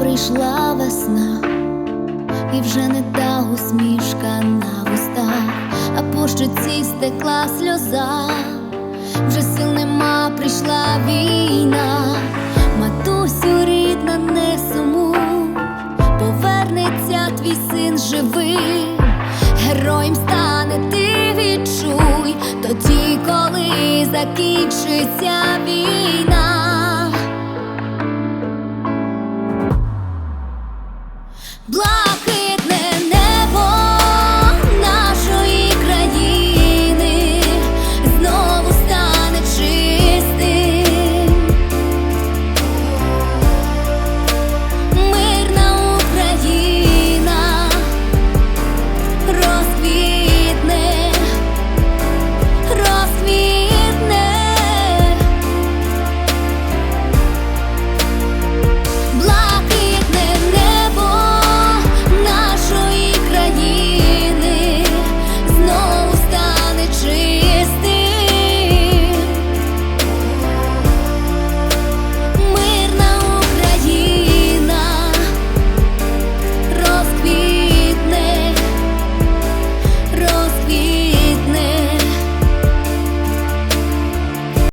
прийшла весна, і вже не та усмішка на вустах, а по щоці стекла сльоза, вже сил нема, прийшла війна, матусю рідна, не сумуй, повернеться твій син живий, героєм стане ти відчуй, тоді, коли закінчиться війна.